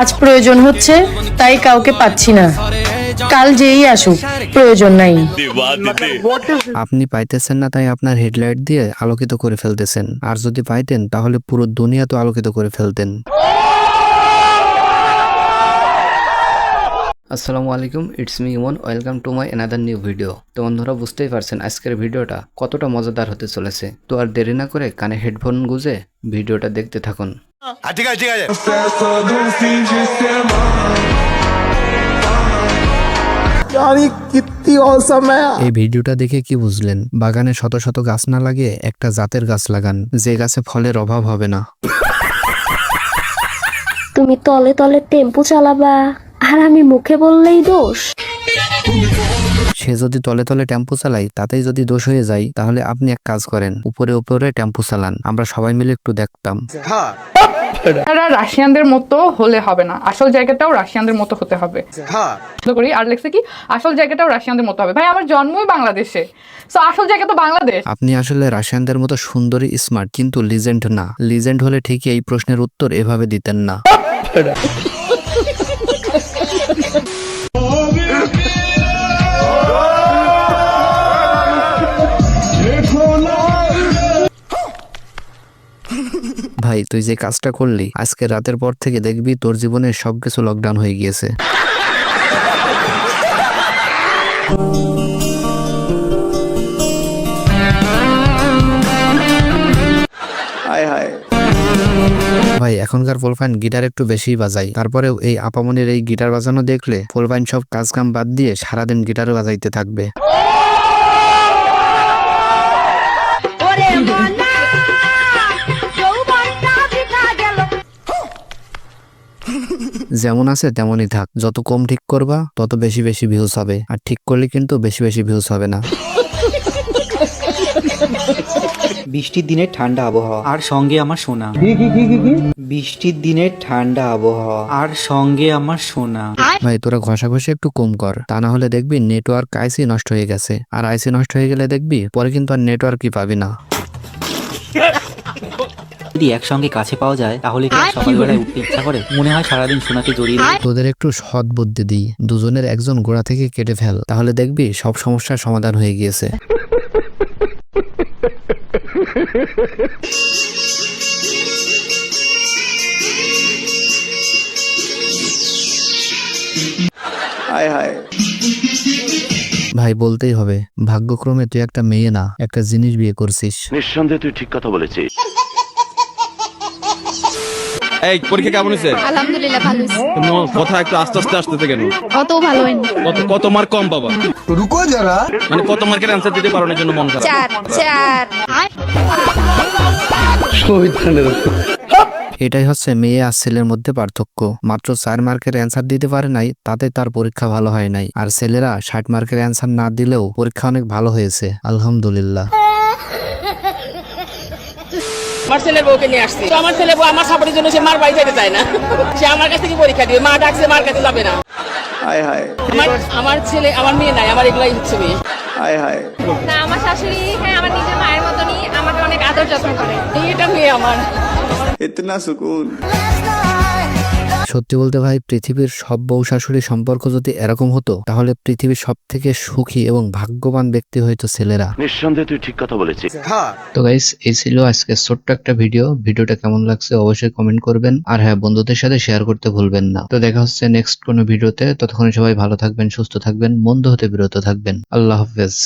আজ প্রয়োজন হচ্ছে, তাই কাউকে পাচ্ছি না। কাল যেই আসুক, প্রয়োজন নাই। আপনি পাইতেছেন না, তাই আপনার হেডলাইট দিয়ে আলোকিত করে ফেলতেছেন। আর যদি পাইতেন, তাহলে পুরো দুনিয়া তো আলোকিত করে ফেলতেন। আসসালামু আলাইকুম, it's me Emon, welcome to my another new video. তো বন্ধুরা, বুঝতেই পারছেন, আজকের ভিডিওটা কতটা মজাদার হতে চলেছে। তো আর দেরি না করে কানে হেডফোন গুজে ভিডিওটা দেখতে থাকুন। হ্যাঁ, ঠিক আছে ঠিক আছে। এই ভিডিওটা দেখে কি বুঝলেন? বাগানে শত শত গাছ না লাগে একটা জাতের গাছ লাগান যে গাছে ফলের অভাব হবে না। তুমি তলে তলে টেম্পু চালাবা আর আমি মুখে বললেই দোষ। সে যদি তলে তলে টেম্পু চালায় তাতেই যদি দোষ হয়ে যায় তাহলে আপনি এক কাজ করেন উপরে উপরে টেম্পু চালান। আমরা সবাই মিলে একটু দেখতাম। তারা রাশিয়ানদের মতো হলে হবে না। আসল জায়গাটাও রাশিয়ানদের মতো হতে হবে। করি আর লেখছে কি? আসল জায়গাটাও রাশিয়ানদের মতো হবে। ভাই আমার জন্মই বাংলাদেশে। তো আসল জায়গা তো বাংলাদেশ। আপনি আসলে রাশিয়ানদের মতো সুন্দরী স্মার্ট কিন্তু লিজেন্ড না। লিজেন্ড হলে ঠিকই এই প্রশ্নের উত্তর এভাবে দিতেন না। ভাই তুই যে কাজটা করলি আজকে রাতের পর থেকে দেখবি তোর জীবনে সবকিছু লকডাউন হয়ে গিয়েছে। ভাই এখনকার ফুলফাইন গিটার একটু বেশি বাজাই। তারপরেও এই আপামনের এই গিটার বাজানো দেখলে ফুলফাইন সব কাজ কাম বাদ দিয়ে সারাদিন গিটার বাজাইতে থাকবে। যেমন আছে তেমনই থাক। যত কম ঠিক করবা তত বেশি বেশি ভিউজ হবে। আর ঠিক করলে কিন্তু বেশি বেশি ভিউজ হবে না। বৃষ্টির দিনে ঠান্ডা আবহাওয়া। আর সঙ্গে আমার সোনা। বৃষ্টির দিনে ঠান্ডা আবহাওয়া। আর সঙ্গে আমার সোনা। ভাই তোরা ঘষাঘষি একটু কম কর। তা না হলে দেখবি নেটওয়ার্ক আইসি নষ্ট হয়ে গেছে। আর আইসি নষ্ট হয়ে গেলে দেখবি পরে কিন্তু আর নেটওয়ার্কই পাবি না। যদি একসঙ্গে কাছে পাওয়া যায় তাহলে সকালবেলায় উঠতে ইচ্ছা করে? মনে হয় সারাদিন সোনাকে জড়িয়ে তোদের একটু সৎ বুদ্ধি দিই। দুজনের একজন গোড়া থেকে কেটে ফেল। তাহলে দেখবি সব সমস্যার সমাধান হয়ে গিয়েছে। হায় হায়। ভাই বলতেই হবে ভাগ্যক্রমে তুই একটা মেয়ে না একটা জিনিস বিয়ে করছিস। নিঃসন্দেহে তুই ঠিক কথা বলেছিস। এই পরীক্ষা কেমন হয়েছে? আলহামদুলিল্লাহ ভালো কথা একটু আস্তে আস্তে কেন? কত ভালো কত কত মার্ক কম বাবা রুকো যারা। মানে কত মার্কের দিতে পারো জন্য মন খারাপ? চার এটাই হচ্ছে মেয়ে আর ছেলের মধ্যে পার্থক্য। মাত্র চার মার্কের অ্যান্সার দিতে পারে নাই তাতে তার পরীক্ষা ভালো হয় নাই। আর ছেলেরা ষাট মার্কের অ্যান্সার না দিলেও পরীক্ষা অনেক ভালো হয়েছে। আলহামদুলিল্লাহ। আমার ছেলের বউকে নিয়ে আসছি। আমার ছেলে বউ আমার সাপোর্টের জন্য সে মার বাড়ি যেতে চায় না। সে আমার কাছ থেকে পরীক্ষা দিবে। মা ডাকছে মার কাছে যাবে না। আমার আমার ছেলে আমার মেয়ে নাই আমার এগুলাই হচ্ছে মেয়ে। না আমার শাশুড়ি হ্যাঁ আমার নিজের মায়ের মতনই আমাকে অনেক আদর যত্ন করে। এটা মেয়ে আমার। ইতনা সুকুন। সত্যি বলতে ভাই পৃথিবীর সব বউ শাশুড়ি সম্পর্ক যদি এরকম হতো তাহলে পৃথিবীর সব থেকে সুখী এবং ভাগ্যবান ব্যক্তি হয়তো ছেলেরা। নিঃসন্দেহে তুই ঠিক কথা বলেছিস। হ্যাঁ। তো গাইস এই ছিল আজকে ছোট্ট একটা ভিডিও ভিডিওটা কেমন লাগছে অবশ্যই কমেন্ট করবেন। আর হ্যাঁ বন্ধুদের সাথে শেয়ার করতে ভুলবেন না। তো দেখা হচ্ছে নেক্সট কোনো ভিডিওতে ততক্ষণ সবাই ভালো থাকবেন সুস্থ থাকবেন মন্দ হতে বিরত থাকবেন। আল্লাহ হাফেজ।